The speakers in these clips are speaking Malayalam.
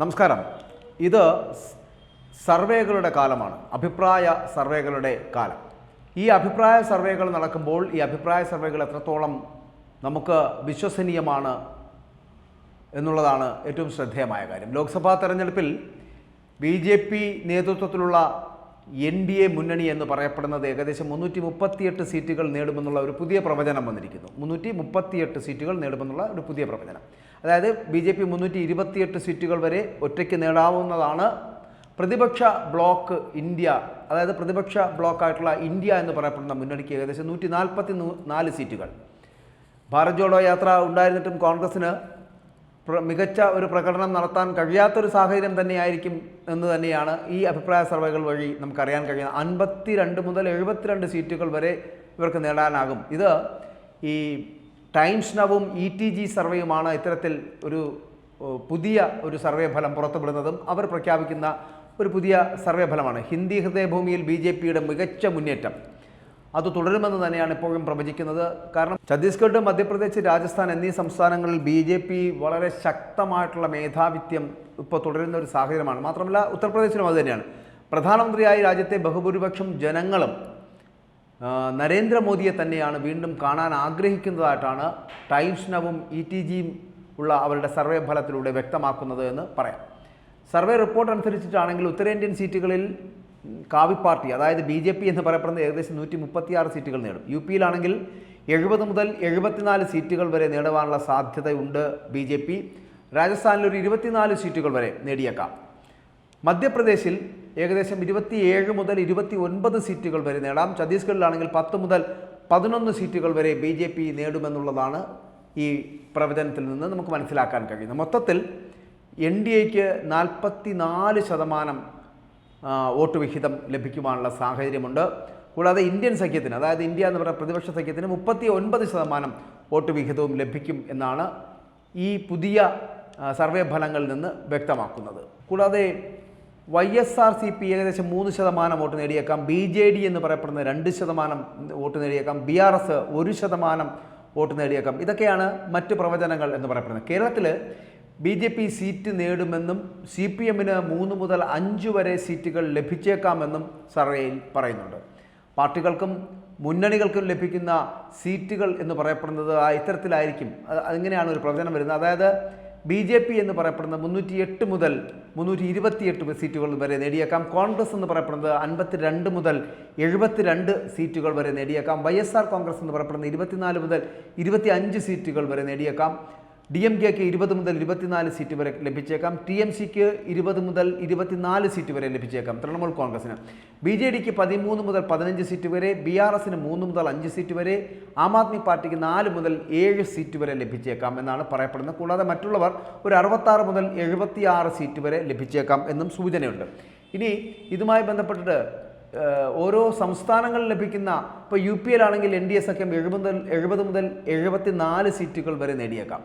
നമസ്കാരം. ഇത് സർവേകളുടെ കാലമാണ്. അഭിപ്രായ സർവേകളുടെ കാലം. ഈ അഭിപ്രായ സർവേകൾ നടക്കുമ്പോൾ ഈ അഭിപ്രായ സർവേകൾ എത്രത്തോളം നമുക്ക് വിശ്വസനീയമാണ് എന്നുള്ളതാണ് ഏറ്റവും ശ്രദ്ധേയമായ കാര്യം. ലോക്സഭാ തെരഞ്ഞെടുപ്പിൽ ബി ജെ പി നേതൃത്വത്തിലുള്ള എൻ ഡി എ മുന്നണി എന്ന് പറയപ്പെടുന്നത് ഏകദേശം മുന്നൂറ്റി മുപ്പത്തിയെട്ട് സീറ്റുകൾ നേടുമെന്നുള്ള ഒരു പുതിയ പ്രവചനം വന്നിരിക്കുന്നു. മുന്നൂറ്റി മുപ്പത്തിയെട്ട് സീറ്റുകൾ നേടുമെന്നുള്ള ഒരു പുതിയ പ്രവചനം. അതായത് ബി ജെ പി മുന്നൂറ്റി ഇരുപത്തിയെട്ട് സീറ്റുകൾ വരെ ഒറ്റയ്ക്ക് നേടാവുന്നതാണ്. പ്രതിപക്ഷ ബ്ലോക്ക് ഇന്ത്യ അതായത് പ്രതിപക്ഷ ബ്ലോക്കായിട്ടുള്ള ഇന്ത്യ എന്ന് പറയപ്പെടുന്ന മുന്നണിക്ക് ഏകദേശം നൂറ്റി നാൽപ്പത്തി നാല് സീറ്റുകൾ. ഭാരത് ജോഡോ യാത്ര ഉണ്ടായിരുന്നിട്ടും കോൺഗ്രസ്സിന് മികച്ച ഒരു പ്രകടനം നടത്താൻ കഴിയാത്തൊരു സാഹചര്യം തന്നെയായിരിക്കും എന്ന് തന്നെയാണ് ഈ അഭിപ്രായ സർവേകൾ വഴി നമുക്കറിയാൻ കഴിയുന്നത്. അൻപത്തി രണ്ട് മുതൽ എഴുപത്തിരണ്ട് സീറ്റുകൾ വരെ ഇവർക്ക് നേടാനാകും. ഇത് ഈ ടൈംസ് നവും ഇ ടി ജി സർവേയുമാണ് ഇത്തരത്തിൽ ഒരു പുതിയ ഒരു സർവേ ഫലം പുറത്തുവിടുന്നതും അവർ പ്രഖ്യാപിക്കുന്ന ഒരു പുതിയ സർവേ ഫലമാണ്. ഹിന്ദി ഹൃദയഭൂമിയിൽ ബി ജെ പിയുടെ മികച്ച മുന്നേറ്റം. അത് തുടരുമെന്ന് തന്നെയാണ് ഇപ്പോഴും പ്രവചിക്കുന്നത്. കാരണം ഛത്തീസ്ഗഡ് മധ്യപ്രദേശ് രാജസ്ഥാൻ എന്നീ സംസ്ഥാനങ്ങളിൽ ബി ജെ പി വളരെ ശക്തമായിട്ടുള്ള മേധാവിത്യം ഇപ്പോൾ തുടരുന്ന ഒരു സാഹചര്യമാണ്. മാത്രമല്ല ഉത്തർപ്രദേശിലും അതുതന്നെയാണ് പ്രധാനമന്ത്രിയായി രാജ്യത്തെ ബഹുഭൂരിപക്ഷം ജനങ്ങളും നരേന്ദ്രമോദിയെ തന്നെയാണ് വീണ്ടും കാണാൻ ആഗ്രഹിക്കുന്നതായിട്ടാണ് ടൈംസ് നവും ഇ ടി ജിയും ഉള്ള അവരുടെ സർവേ ഫലത്തിലൂടെ വ്യക്തമാക്കുന്നത് എന്ന് പറയാം. സർവേ റിപ്പോർട്ട് അനുസരിച്ചിട്ടാണെങ്കിൽ ഉത്തരേന്ത്യൻ സീറ്റുകളിൽ കാവി പാർട്ടി അതായത് ബി ജെ പി എന്ന് പറയപ്പെടുന്ന ഏകദേശം നൂറ്റി മുപ്പത്തിയാറ് സീറ്റുകൾ നേടും. യു പിയിലാണെങ്കിൽ എഴുപത് മുതൽ എഴുപത്തിനാല് സീറ്റുകൾ വരെ നേടുവാനുള്ള സാധ്യതയുണ്ട് ബി ജെ പി. രാജസ്ഥാനിൽ ഒരു ഇരുപത്തിനാല് സീറ്റുകൾ വരെ നേടിയേക്കാം. മധ്യപ്രദേശിൽ ഏകദേശം ഇരുപത്തിയേഴ് മുതൽ ഇരുപത്തി ഒൻപത് സീറ്റുകൾ വരെ നേടാം. ഛത്തീസ്ഗഡിലാണെങ്കിൽ പത്ത് മുതൽ പതിനൊന്ന് സീറ്റുകൾ വരെ ബി ജെ പി നേടുമെന്നുള്ളതാണ് ഈ പ്രവചനത്തിൽ നിന്ന് നമുക്ക് മനസ്സിലാക്കാൻ കഴിയുന്നത്. മൊത്തത്തിൽ എൻ ഡി എക്ക് നാൽപ്പത്തി നാല് ശതമാനം വോട്ട് വിഹിതം ലഭിക്കുവാനുള്ള സാഹചര്യമുണ്ട്. കൂടാതെ ഇന്ത്യൻ സഖ്യത്തിന് അതായത് ഇന്ത്യ എന്ന് പറയുന്ന പ്രതിപക്ഷ സഖ്യത്തിന് മുപ്പത്തി ഒൻപത് ശതമാനം വോട്ട് വിഹിതവും ലഭിക്കും എന്നാണ് ഈ പുതിയ സർവേ ഫലങ്ങളിൽ നിന്ന് വ്യക്തമാക്കുന്നത്. കൂടാതെ Y S R C P ഏകദേശം മൂന്ന് ശതമാനം വോട്ട് നേടിയേക്കാം. ബി ജെ ഡി എന്ന് പറയപ്പെടുന്ന രണ്ട് ശതമാനം വോട്ട് നേടിയേക്കാം. ബി ആർ എസ് ഒരു ശതമാനം വോട്ട് നേടിയേക്കാം. ഇതൊക്കെയാണ് മറ്റ് പ്രവചനങ്ങൾ എന്ന് പറയപ്പെടുന്നത്. കേരളത്തിൽ ബി ജെ പി സീറ്റ് നേടുമെന്നും സി പി എമ്മിന് മൂന്ന് മുതൽ അഞ്ച് വരെ സീറ്റുകൾ ലഭിച്ചേക്കാമെന്നും സർവേയിൽ പറയുന്നുണ്ട്. പാർട്ടികൾക്കും മുന്നണികൾക്കും ലഭിക്കുന്ന സീറ്റുകൾ എന്ന് പറയപ്പെടുന്നത് ആ ഇത്തരത്തിലായിരിക്കും. അത് അങ്ങനെയാണ് ഒരു പ്രവചനം വരുന്നത്. അതായത് ബി ജെ പി എന്ന് പറയപ്പെടുന്നത് മുന്നൂറ്റി എട്ട് മുതൽ മുന്നൂറ്റി ഇരുപത്തിയെട്ട് സീറ്റുകൾ വരെ നേടിയേക്കാം. കോൺഗ്രസ് എന്ന് പറയപ്പെടുന്നത് അൻപത്തി രണ്ട് മുതൽ എഴുപത്തിരണ്ട് സീറ്റുകൾ വരെ നേടിയേക്കാം. വൈ എസ് ആർ കോൺഗ്രസ് എന്ന് പറയപ്പെടുന്ന ഇരുപത്തിനാല് മുതൽ ഇരുപത്തി അഞ്ച് സീറ്റുകൾ വരെ നേടിയേക്കാം. ഡി എം കെക്ക് ഇരുപത് മുതൽ ഇരുപത്തിനാല് സീറ്റ് വരെ ലഭിച്ചേക്കാം. ടി എം സിക്ക് ഇരുപത് മുതൽ ഇരുപത്തിനാല് സീറ്റ് വരെ ലഭിച്ചേക്കാം തൃണമൂൽ കോൺഗ്രസിന്. ബി ജെ ഡിക്ക് പതിമൂന്ന് മുതൽ പതിനഞ്ച് സീറ്റ് വരെ ബി ആർ എസിന് മൂന്ന് മുതൽ അഞ്ച് സീറ്റ് വരെ ആം ആദ്മി പാർട്ടിക്ക് നാല് മുതൽ ഏഴ് സീറ്റ് വരെ ലഭിച്ചേക്കാം എന്നാണ് പറയപ്പെടുന്നത്. കൂടാതെ മറ്റുള്ളവർ ഒരു അറുപത്താറ് മുതൽ എഴുപത്തിയാറ് സീറ്റ് വരെ ലഭിച്ചേക്കാം എന്നും സൂചനയുണ്ട്. ഇനി ഇതുമായി ബന്ധപ്പെട്ടിട്ട് ഓരോ സംസ്ഥാനങ്ങളിൽ ലഭിക്കുന്ന ഇപ്പോൾ യു പി എൽ ആണെങ്കിൽ എൻ ഡി എ സഖ്യം എഴുപത് എഴുപത് മുതൽ എഴുപത്തി നാല് സീറ്റുകൾ വരെ നേടിയേക്കാം.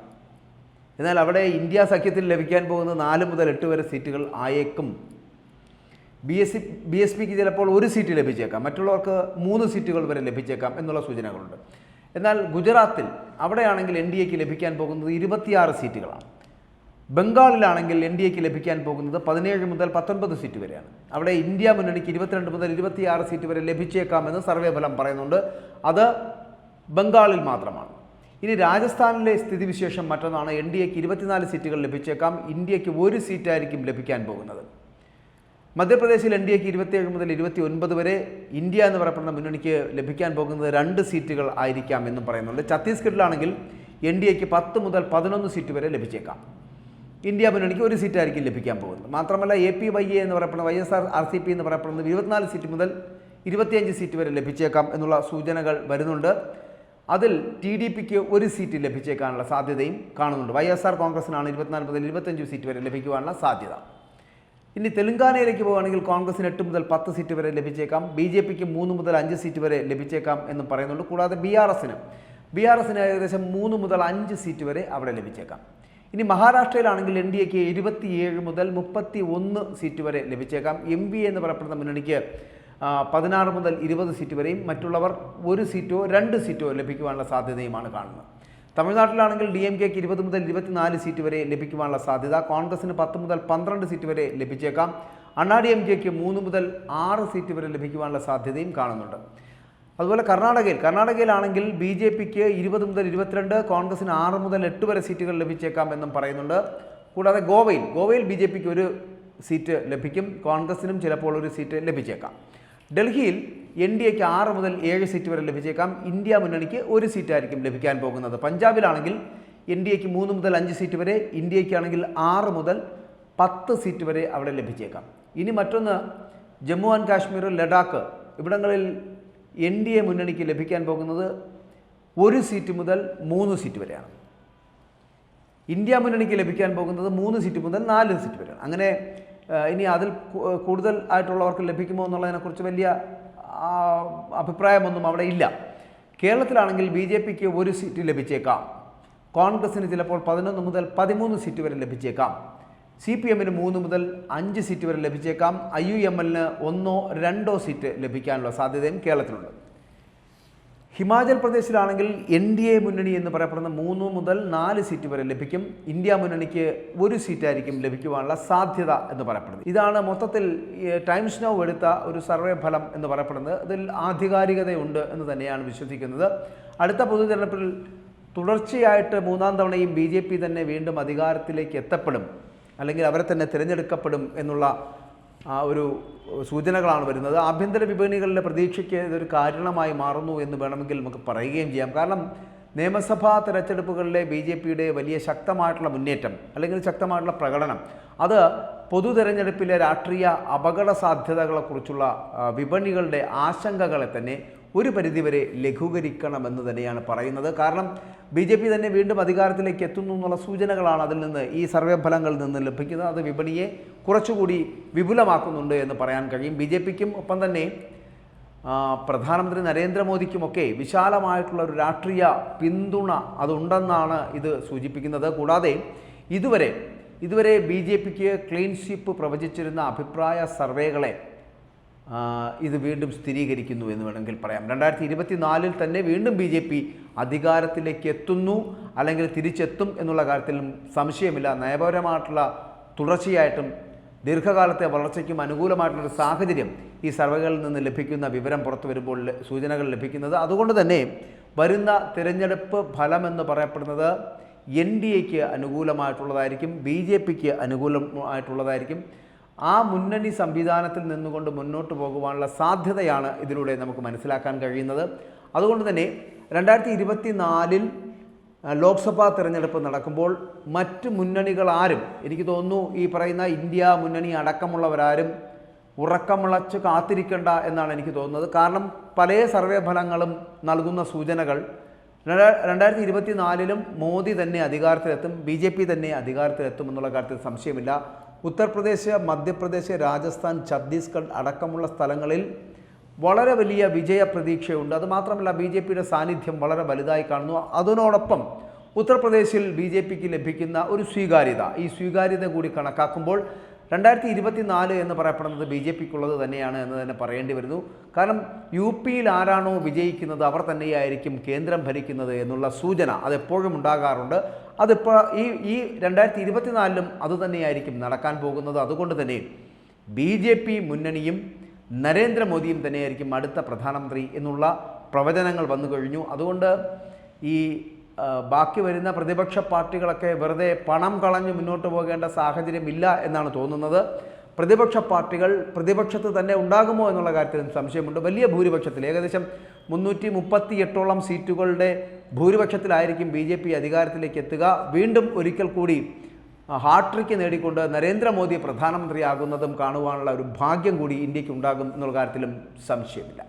എന്നാൽ അവിടെ ഇന്ത്യ സഖ്യത്തിൽ ലഭിക്കാൻ പോകുന്ന നാല് മുതൽ എട്ട് വരെ സീറ്റുകൾ ആയേക്കും. B S C B S പിക്ക് ചിലപ്പോൾ ഒരു സീറ്റ് ലഭിച്ചേക്കാം. മറ്റുള്ളവർക്ക് മൂന്ന് സീറ്റുകൾ വരെ ലഭിച്ചേക്കാം എന്നുള്ള സൂചനകളുണ്ട്. എന്നാൽ ഗുജറാത്തിൽ അവിടെയാണെങ്കിൽ എൻ ഡി എക്ക് ലഭിക്കാൻ പോകുന്നത് ഇരുപത്തിയാറ് സീറ്റുകളാണ്. ബംഗാളിലാണെങ്കിൽ എൻ ഡി എക്ക് ലഭിക്കാൻ പോകുന്നത് പതിനേഴ് മുതൽ പത്തൊൻപത് സീറ്റ് വരെയാണ്. അവിടെ ഇന്ത്യ മുന്നണിക്ക് ഇരുപത്തിരണ്ട് മുതൽ ഇരുപത്തിയാറ് സീറ്റ് വരെ ലഭിച്ചേക്കാമെന്ന് സർവേ ഫലം പറയുന്നുണ്ട്. അത് ബംഗാളിൽ മാത്രമാണ്. ഇനി രാജസ്ഥാനിലെ സ്ഥിതിവിശേഷം മറ്റൊന്നാണ്. എൻ ഡി എക്ക് ഇരുപത്തിനാല് സീറ്റുകൾ ലഭിച്ചേക്കാം. ഇന്ത്യയ്ക്ക് ഒരു സീറ്റായിരിക്കും ലഭിക്കാൻ പോകുന്നത്. മധ്യപ്രദേശിൽ എൻ ഡി എക്ക് ഇരുപത്തിയേഴ് മുതൽ ഇരുപത്തി ഒൻപത് വരെ ഇന്ത്യ എന്ന് പറയപ്പെടുന്ന മുന്നണിക്ക് ലഭിക്കാൻ പോകുന്നത് രണ്ട് സീറ്റുകൾ ആയിരിക്കാം എന്നും പറയുന്നുണ്ട്. ഛത്തീസ്ഗഡിലാണെങ്കിൽ എൻ ഡി എക്ക് പത്ത് മുതൽ പതിനൊന്ന് സീറ്റ് വരെ ലഭിച്ചേക്കാം. ഇന്ത്യ മുന്നണിക്ക് ഒരു സീറ്റായിരിക്കും ലഭിക്കാൻ പോകുന്നത്. മാത്രമല്ല എ പി വൈ എ എന്ന് പറയപ്പെടുന്ന Y S R R C P എന്ന് പറയപ്പെടുന്നത് ഇരുപത്തിനാല് സീറ്റ് മുതൽ ഇരുപത്തിയഞ്ച് സീറ്റ് വരെ ലഭിച്ചേക്കാം എന്നുള്ള സൂചനകൾ വരുന്നുണ്ട്. അതിൽ ടി ഡി പിക്ക് ഒരു സീറ്റ് ലഭിച്ചേക്കാനുള്ള സാധ്യതയും കാണുന്നുണ്ട്. വൈ എസ് ആർ കോൺഗ്രസിനാണ് ഇരുപത്തിനാല് മുതൽ ഇരുപത്തഞ്ച് സീറ്റ് വരെ ലഭിക്കുവാനുള്ള സാധ്യത. ഇനി തെലങ്കാനയിലേക്ക് പോവുകയാണെങ്കിൽ കോൺഗ്രസിന് എട്ട് മുതൽ പത്ത് സീറ്റ് വരെ ലഭിച്ചേക്കാം. ബി ജെ പിക്ക് മൂന്ന് മുതൽ അഞ്ച് സീറ്റ് വരെ ലഭിച്ചേക്കാം എന്ന് പറയുന്നുണ്ട്. കൂടാതെ ബി ആർ എസിന് ബി ആർ എസിന് ഏകദേശം മൂന്ന് മുതൽ അഞ്ച് സീറ്റ് വരെ അവിടെ ലഭിച്ചേക്കാം. ഇനി മഹാരാഷ്ട്രയിലാണെങ്കിൽ എൻ ഡി എക്ക് ഇരുപത്തിയേഴ് മുതൽ മുപ്പത്തി ഒന്ന് സീറ്റ് വരെ ലഭിച്ചേക്കാം. എം ബി എന്ന് പറയപ്പെടുന്ന മുന്നണിക്ക് പതിനാറ് മുതൽ ഇരുപത് സീറ്റ് വരെയും മറ്റുള്ളവർ ഒരു സീറ്റോ രണ്ട് സീറ്റോ ലഭിക്കുവാനുള്ള സാധ്യതയുമാണ് കാണുന്നത്. തമിഴ്നാട്ടിലാണെങ്കിൽ ഡി എം കെക്ക് ഇരുപത് മുതൽ ഇരുപത്തിനാല് സീറ്റ് വരെ ലഭിക്കുവാനുള്ള സാധ്യത കോൺഗ്രസിന് പത്ത് മുതൽ പന്ത്രണ്ട് സീറ്റ് വരെ ലഭിച്ചേക്കാം. അണ്ണാ ഡി എം കെക്ക് മൂന്ന് മുതൽ ആറ് സീറ്റ് വരെ ലഭിക്കുവാനുള്ള സാധ്യതയും കാണുന്നുണ്ട്. അതുപോലെ കർണാടകയിൽ കർണാടകയിലാണെങ്കിൽ ബി ജെ പിക്ക് ഇരുപത് മുതൽ ഇരുപത്തിരണ്ട് കോൺഗ്രസിന് ആറ് മുതൽ എട്ട് വരെ സീറ്റുകൾ ലഭിച്ചേക്കാം എന്നും പറയുന്നുണ്ട്. കൂടാതെ ഗോവയിൽ ഗോവയിൽ ബി ജെ പിക്ക് ഒരു സീറ്റ് ലഭിക്കും കോൺഗ്രസിനും ചിലപ്പോൾ ഒരു സീറ്റ് ലഭിച്ചേക്കാം. ഡൽഹിയിൽ എൻ ഡി എക്ക് ആറ് മുതൽ ഏഴ് സീറ്റ് വരെ ലഭിച്ചേക്കാം. ഇന്ത്യ മുന്നണിക്ക് ഒരു സീറ്റായിരിക്കും ലഭിക്കാൻ പോകുന്നത്. പഞ്ചാബിലാണെങ്കിൽ എൻ ഡി എക്ക് മൂന്ന് മുതൽ അഞ്ച് സീറ്റ് വരെ ഇന്ത്യക്കാണെങ്കിൽ ആറ് മുതൽ പത്ത് സീറ്റ് വരെ അവിടെ ലഭിച്ചേക്കാം. ഇനി മറ്റൊന്ന് ജമ്മു ആൻഡ് കാശ്മീർ ലഡാക്ക്. ഇവിടങ്ങളിൽ എൻ ഡി എ മുന്നണിക്ക് ലഭിക്കാൻ പോകുന്നത് ഒരു സീറ്റ് മുതൽ മൂന്ന് സീറ്റ് വരെയാണ്. ഇന്ത്യ മുന്നണിക്ക് ലഭിക്കാൻ പോകുന്നത് മൂന്ന് സീറ്റ് മുതൽ നാല് സീറ്റ് വരെയാണ്. അങ്ങനെ ഇനി അതിൽ കൂടുതൽ ആയിട്ടുള്ളവർക്ക് ലഭിക്കുമോ എന്നുള്ളതിനെക്കുറിച്ച് വലിയ അഭിപ്രായമൊന്നും അവിടെ ഇല്ല. കേരളത്തിലാണെങ്കിൽ ബി ജെ പിക്ക് ഒരു സീറ്റ് ലഭിച്ചേക്കാം. കോൺഗ്രസിന് ചിലപ്പോൾ പതിനൊന്ന് മുതൽ പതിമൂന്ന് സീറ്റ് വരെ ലഭിച്ചേക്കാം. സി പി എമ്മിന് മൂന്ന് മുതൽ അഞ്ച് സീറ്റ് വരെ ലഭിച്ചേക്കാം. ഐ യു എം എല്ലിന് ഒന്നോ രണ്ടോ സീറ്റ് ലഭിക്കാനുള്ള സാധ്യതയും കേരളത്തിലുണ്ട്. ഹിമാചൽ പ്രദേശിലാണെങ്കിൽ എൻ ഡി എ മുന്നണി എന്ന് പറയപ്പെടുന്ന മൂന്ന് മുതൽ നാല് സീറ്റ് വരെ ലഭിക്കും. ഇന്ത്യ മുന്നണിക്ക് ഒരു സീറ്റായിരിക്കും ലഭിക്കുവാനുള്ള സാധ്യത എന്ന് പറയപ്പെടുന്നത് ഇതാണ് മൊത്തത്തിൽ ടൈംസ് നൗ എടുത്ത ഒരു സർവേ ഫലം എന്ന് പറയപ്പെടുന്നത്. അതിൽ ആധികാരികതയുണ്ട് എന്ന് തന്നെയാണ് വിശ്വസിക്കുന്നത്. അടുത്ത പൊതു തെരഞ്ഞെടുപ്പിൽ തുടർച്ചയായിട്ട് മൂന്നാം തവണയും ബി തന്നെ വീണ്ടും അധികാരത്തിലേക്ക് എത്തപ്പെടും. അല്ലെങ്കിൽ അവരെ തന്നെ തിരഞ്ഞെടുക്കപ്പെടും എന്നുള്ള ആ ഒരു സൂചനകളാണ് വരുന്നത്. ആഭ്യന്തര വിപണികളിലെ പ്രതീക്ഷയ്ക്ക് ഇതൊരു കാരണമായി മാറുന്നു എന്ന് വേണമെങ്കിൽ നമുക്ക് പറയുകയും ചെയ്യാം. കാരണം നിയമസഭാ തെരഞ്ഞെടുപ്പുകളിലെ ബി ജെ പിയുടെ വലിയ ശക്തമായിട്ടുള്ള മുന്നേറ്റം അല്ലെങ്കിൽ ശക്തമായിട്ടുള്ള പ്രകടനം അത് പൊതു തെരഞ്ഞെടുപ്പിലെ രാഷ്ട്രീയ അപകട സാധ്യതകളെക്കുറിച്ചുള്ള വിപണികളുടെ ആശങ്കകളെ തന്നെ ഒരു പരിധിവരെ ലഘൂകരിക്കണമെന്ന് തന്നെയാണ് പറയുന്നത്. കാരണം ബി ജെ പി തന്നെ വീണ്ടും അധികാരത്തിലേക്ക് എത്തുന്നു എന്നുള്ള സൂചനകളാണ് അതിൽ നിന്ന് ഈ സർവേ ഫലങ്ങളിൽ നിന്ന് ലഭിക്കുന്നത്. അത് വിപണിയെ കുറച്ചുകൂടി വിപുലമാക്കുന്നുണ്ട് എന്ന് പറയാൻ കഴിയും. ബി ജെ പിക്കും ഒപ്പം തന്നെ പ്രധാനമന്ത്രി നരേന്ദ്രമോദിക്കുമൊക്കെ വിശാലമായിട്ടുള്ള ഒരു രാഷ്ട്രീയ പിന്തുണ അതുണ്ടെന്നാണ് ഇത് സൂചിപ്പിക്കുന്നത്. കൂടാതെ ഇതുവരെ ഇതുവരെ ബി ജെ പിക്ക് ക്ലീൻ സ്വീപ്പ് പ്രവചിച്ചിരുന്ന അഭിപ്രായ സർവേകളെ ഇത് വീണ്ടും സ്ഥിരീകരിക്കുന്നു എന്ന് വേണമെങ്കിൽ പറയാം. രണ്ടായിരത്തി ഇരുപത്തി നാലിൽ തന്നെ വീണ്ടും ബി ജെ പി അധികാരത്തിലേക്ക് എത്തുന്നു അല്ലെങ്കിൽ തിരിച്ചെത്തും എന്നുള്ള കാര്യത്തിലും സംശയമില്ല. നയപരമായിട്ടുള്ള തുടർച്ചയായിട്ടും ദീർഘകാലത്തെ വളർച്ചയ്ക്കും അനുകൂലമായിട്ടുള്ളൊരു സാഹചര്യം ഈ സർവേകളിൽ നിന്ന് ലഭിക്കുന്ന വിവരം പുറത്തു വരുമ്പോൾ സൂചനകൾ ലഭിക്കുന്നത്. അതുകൊണ്ട് തന്നെ വരുന്ന തിരഞ്ഞെടുപ്പ് ഫലമെന്ന് പറയപ്പെടുന്നത് എൻ ഡി എക്ക് അനുകൂലമായിട്ടുള്ളതായിരിക്കും ബി ജെ പിക്ക് അനുകൂലമായിട്ടുള്ളതായിരിക്കും. ആ മുന്നണി സംവിധാനത്തിൽ നിന്നുകൊണ്ട് മുന്നോട്ട് പോകുവാനുള്ള സാധ്യതയാണ് ഇതിലൂടെ നമുക്ക് മനസ്സിലാക്കാൻ കഴിയുന്നത്. അതുകൊണ്ട് തന്നെ രണ്ടായിരത്തി ഇരുപത്തി നാലിൽ ലോക്സഭാ തിരഞ്ഞെടുപ്പ് നടക്കുമ്പോൾ മറ്റ് മുന്നണികൾ ആരും എനിക്ക് തോന്നുന്നു ഈ പറയുന്ന ഇന്ത്യ മുന്നണി അടക്കമുള്ളവരാരും ഉറക്കമുളച്ച് കാത്തിരിക്കേണ്ട എന്നാണ് എനിക്ക് തോന്നുന്നത്. കാരണം പല സർവേ ഫലങ്ങളും നൽകുന്ന സൂചനകൾ രണ്ടാ- രണ്ടായിരത്തി ഇരുപത്തി നാലിലും മോദി തന്നെ അധികാരത്തിലെത്തും ബി ജെ പി തന്നെ അധികാരത്തിലെത്തും എന്നുള്ള കാര്യത്തിൽ സംശയമില്ല. ഉത്തർപ്രദേശ് മധ്യപ്രദേശ് രാജസ്ഥാൻ ഛത്തീസ്ഗഡ് അടക്കമുള്ള സ്ഥലങ്ങളിൽ വളരെ വലിയ വിജയ പ്രതീക്ഷയുണ്ട്. അതുമാത്രമല്ല ബി ജെ പിയുടെ സാന്നിധ്യം വളരെ വലുതായി കാണുന്നു. അതിനോടൊപ്പം ഉത്തർപ്രദേശിൽ ബി ജെ പിക്ക് ലഭിക്കുന്ന ഒരു സ്വീകാര്യത. ഈ സ്വീകാര്യത കൂടി കണക്കാക്കുമ്പോൾ രണ്ടായിരത്തി ഇരുപത്തിനാല് എന്ന് പറയപ്പെടുന്നത് ബി ജെ പിക്കുള്ളത് തന്നെയാണ് എന്ന് തന്നെ പറയേണ്ടി വരുന്നു. കാരണം യു പിയിൽ ആരാണോ വിജയിക്കുന്നത് അവർ തന്നെയായിരിക്കും കേന്ദ്രം ഭരിക്കുന്നത് എന്നുള്ള സൂചന അതെപ്പോഴും ഉണ്ടാകാറുണ്ട്. അതിപ്പോൾ ഈ ഈ രണ്ടായിരത്തി ഇരുപത്തിനാലിലും അതുതന്നെയായിരിക്കും നടക്കാൻ പോകുന്നത്. അതുകൊണ്ട് തന്നെ ബി ജെ പി മുന്നണിയും നരേന്ദ്രമോദിയും തന്നെയായിരിക്കും അടുത്ത പ്രധാനമന്ത്രി എന്നുള്ള പ്രവചനങ്ങൾ വന്നു കഴിഞ്ഞു. അതുകൊണ്ട് ഈ ബാക്കി വരുന്ന പ്രതിപക്ഷ പാർട്ടികളൊക്കെ വെറുതെ പണം കളഞ്ഞ് മുന്നോട്ട് പോകേണ്ട സാഹചര്യമില്ല എന്നാണ് തോന്നുന്നത്. പ്രതിപക്ഷ പാർട്ടികൾ പ്രതിപക്ഷത്ത് തന്നെ ഉണ്ടാകുമോ എന്നുള്ള കാര്യത്തിലും സംശയമുണ്ട്. വലിയ ഭൂരിപക്ഷത്തിൽ ഏകദേശം മുന്നൂറ്റി മുപ്പത്തി എട്ടോളം സീറ്റുകളുടെ ഭൂരിപക്ഷത്തിലായിരിക്കും ബി ജെ പി അധികാരത്തിലേക്ക് എത്തുക. വീണ്ടും ഒരിക്കൽ കൂടി ഹാട്രിക്ക് നേടിക്കൊണ്ട് നരേന്ദ്രമോദി പ്രധാനമന്ത്രിയാകുന്നതും കാണുവാനുള്ള ഒരു ഭാഗ്യം കൂടി ഇന്ത്യയ്ക്ക് ഉണ്ടാകും എന്നുള്ള കാര്യത്തിലും സംശയമില്ല.